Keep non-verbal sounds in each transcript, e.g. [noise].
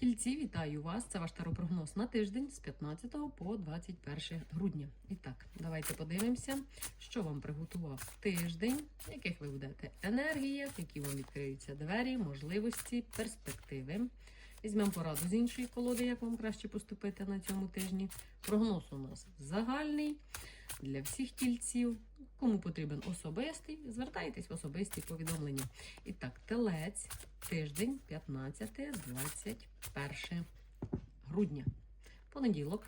Тільці, вітаю вас! Це ваш таропрогноз на тиждень з 15 по 21 грудня. І так, давайте подивимося, що вам приготував тиждень, яких ви будете енергіях, які вам відкриються двері, можливості, перспективи. Візьмемо пораду з іншої колоди, як вам краще поступити на цьому тижні. Прогноз у нас загальний для всіх тільців. Кому потрібен особистий, звертайтесь в особисті повідомлення. І так, телець, тиждень, 15-21 грудня. Понеділок.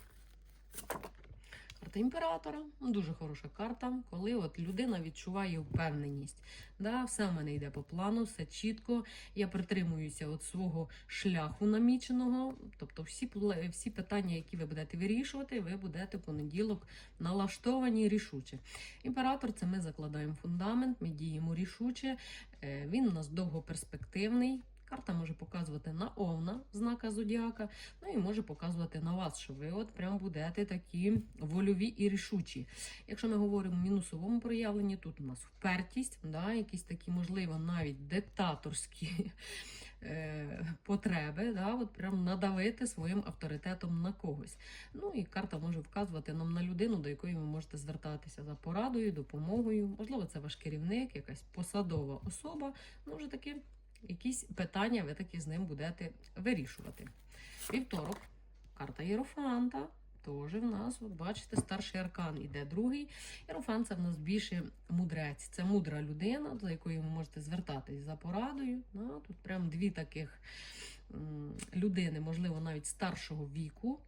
Карта імператора Ну, дуже хороша карта, коли от людина відчуває впевненість. Да, Все в мене йде по плану, все чітко. Я притримуюся от свого шляху наміченого. Тобто, всі всі питання, які ви будете вирішувати, ви будете в понеділок налаштовані рішуче. Імператор це ми закладаємо фундамент, ми діємо рішуче. Е, Він у нас довгоперспективний. Карта може показувати на овна знака зодіака, ну і може показувати на вас, що ви от прям будете такі вольові і рішучі. Якщо ми говоримо в мінусовому проявленні, тут у нас впертість, да, якісь такі, можливо, навіть диктаторські [laughs] е, потреби, да, от прям надавити своїм авторитетом на когось. Ну і карта може вказувати нам на людину, до якої ви можете звертатися за порадою, допомогою. Можливо, це ваш керівник, якась посадова особа. Ну, вже таки якісь питання ви таки з ним будете вирішувати. Вівторок, карта Єрофанта. Теж в нас, от бачите, старший аркан іде другий. Єрофант це в нас більше мудрець. Це мудра людина, за якою ви можете звертатись за порадою. Ну, тут прям дві таких людини, можливо, навіть старшого віку.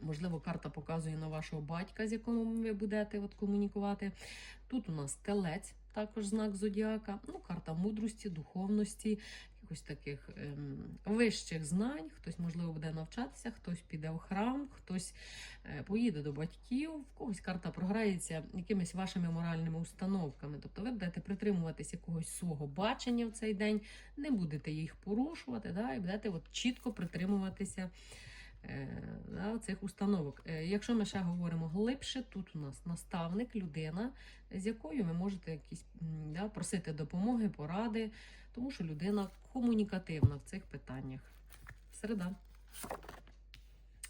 Можливо, карта показує на вашого батька, з яким ви будете от, комунікувати. Тут у нас телець, також знак зодіака. Ну, карта мудрості, духовності, якихось таких ем, вищих знань. Хтось, можливо, буде навчатися, хтось піде в храм, хтось е, поїде до батьків, в когось карта програється якимись вашими моральними установками. Тобто ви будете притримуватись якогось свого бачення в цей день, не будете їх порушувати, да, і будете от чітко притримуватися да, цих установок. Е, Якщо ми ще говоримо глибше, тут у нас наставник, людина, з якою ви можете якісь да, просити допомоги, поради, тому що людина комунікативна в цих питаннях. Середа.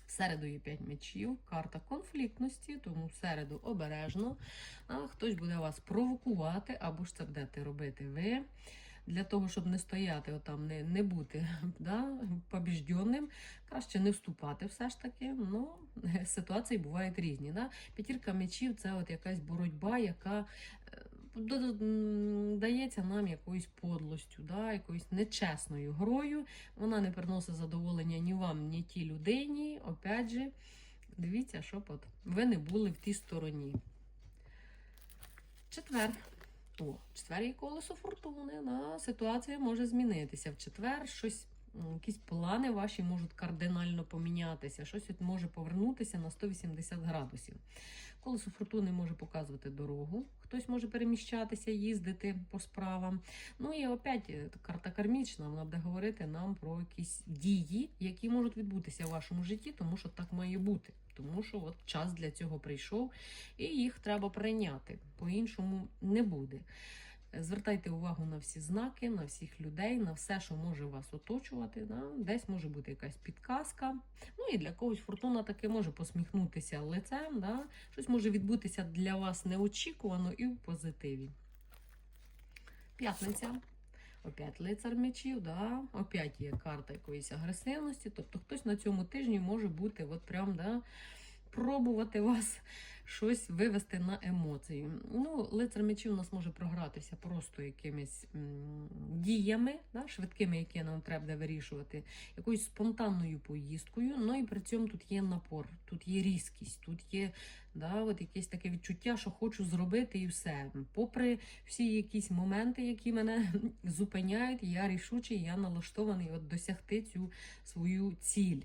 Середу є 5 мечів, карта конфліктності, тому в середу обережно. А хтось буде вас провокувати, або ж це будете робити ви. Для того, щоб не стояти, отам, не, не бути [laughs] да, побіжденним, краще не вступати все ж таки. Ну, [laughs] ситуації бувають різні. Да? П'ятірка мечів це от якась боротьба, яка е, дається нам якоюсь подлостю, да, якоюсь нечесною грою. Вона не приносить задоволення ні вам, ні тій людині. Опять же, дивіться, щоб от ви не були в тій стороні. Четвер. О, четвер є колесо фортуни. Да? Ситуація може змінитися. В четвер щось, якісь плани ваші можуть кардинально помінятися, щось може повернутися на 180 градусів. Колесо фортуни може показувати дорогу, хтось може переміщатися, їздити по справам. Ну і опять е, карта кармічна, вона буде говорити нам про якісь дії, які можуть відбутися в вашому житті, тому що так має бути. Тому що от час для цього прийшов, і їх треба прийняти. По-іншому не буде. Звертайте увагу на всі знаки, на всіх людей, на все, що може вас оточувати. Да? Десь може бути якась підказка. Ну і для когось фортуна таки може посміхнутися лицем. Да? Щось може відбутися для вас неочікувано і в позитиві. П'ятниця. Опять лицар мечів, да? опять є карта якоїсь агресивності. Тобто хтось на цьому тижні може бути от прям, да, пробувати вас щось вивести на емоції. Ну, лицар мечів у нас може програтися просто якимись діями, да, швидкими, які нам треба вирішувати, якоюсь спонтанною поїздкою. Ну і при цьому тут є напор, тут є різкість, тут є да, от якесь таке відчуття, що хочу зробити і все. Попри всі якісь моменти, які мене [laughs] зупиняють, я рішучий, я налаштований от досягти цю свою ціль.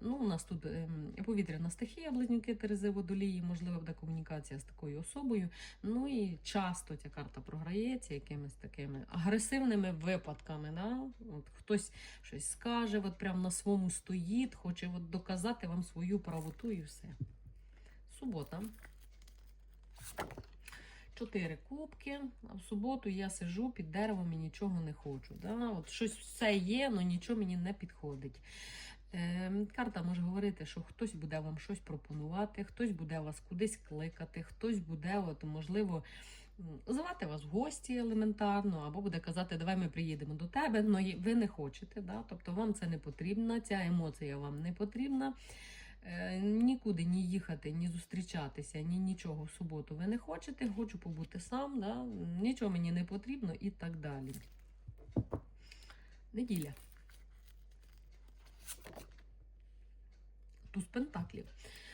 Ну, у нас тут ем, повітряна стихія, близнюки Терези водолії, можливо, буде комунікація з такою особою. Ну і часто ця карта програється якимись такими агресивними випадками. Да? От хтось щось скаже, от прям на своєму стоїть, хоче от доказати вам свою правоту і все. Субота. Чотири кубки, а в суботу я сижу під деревом і нічого не хочу. Да? От щось все є, але нічого мені не підходить. Е, карта може говорити, що хтось буде вам щось пропонувати, хтось буде вас кудись кликати, хтось буде, от, можливо, звати вас в гості елементарно, або буде казати, давай ми приїдемо до тебе, але ви не хочете. Да? Тобто вам це не потрібно, ця емоція вам не потрібна. Е, Нікуди ні їхати, ні зустрічатися, ні нічого в суботу ви не хочете, хочу побути сам, да? нічого мені не потрібно і так далі. Неділя. Туз пентаклів.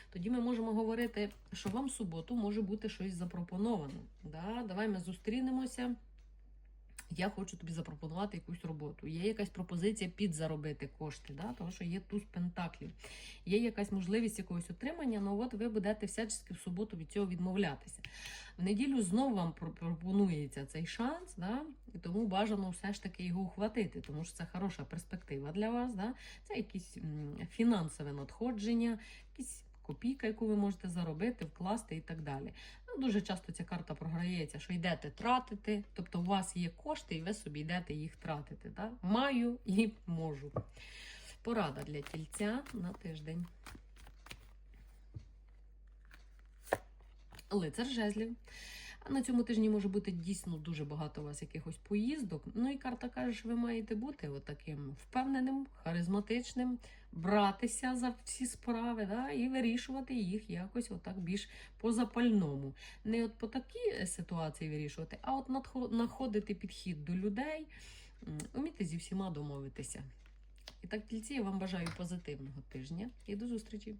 Тоді ми можемо говорити, що вам в суботу може бути щось запропоновано. Да? Давай ми зустрінемося. Я хочу тобі запропонувати якусь роботу. Є якась пропозиція підзаробити кошти, да? тому що є туз пентаклів. Є якась можливість якогось отримання, але от ви будете всячески в суботу від цього відмовлятися. В неділю знову вам пропонується цей шанс, да? і тому бажано все ж таки його ухватити, тому що це хороша перспектива для вас. Да? Це якісь фінансове надходження, якісь копійка, яку ви можете заробити, вкласти і так далі. Ну, дуже часто ця карта програється, що йдете тратити, тобто у вас є кошти, і ви собі йдете їх тратити. Да? Маю і можу. Порада для тільця на тиждень. Лицар жезлів. На цьому тижні може бути дійсно дуже багато у вас якихось поїздок. Ну і карта каже, що ви маєте бути отаким впевненим, харизматичним, братися за всі справи да, і вирішувати їх якось отак більш по запальному. Не от по такій ситуації вирішувати, а от знаходити підхід до людей, м, вміти зі всіма домовитися. І так, тільці, я вам бажаю позитивного тижня і до зустрічі!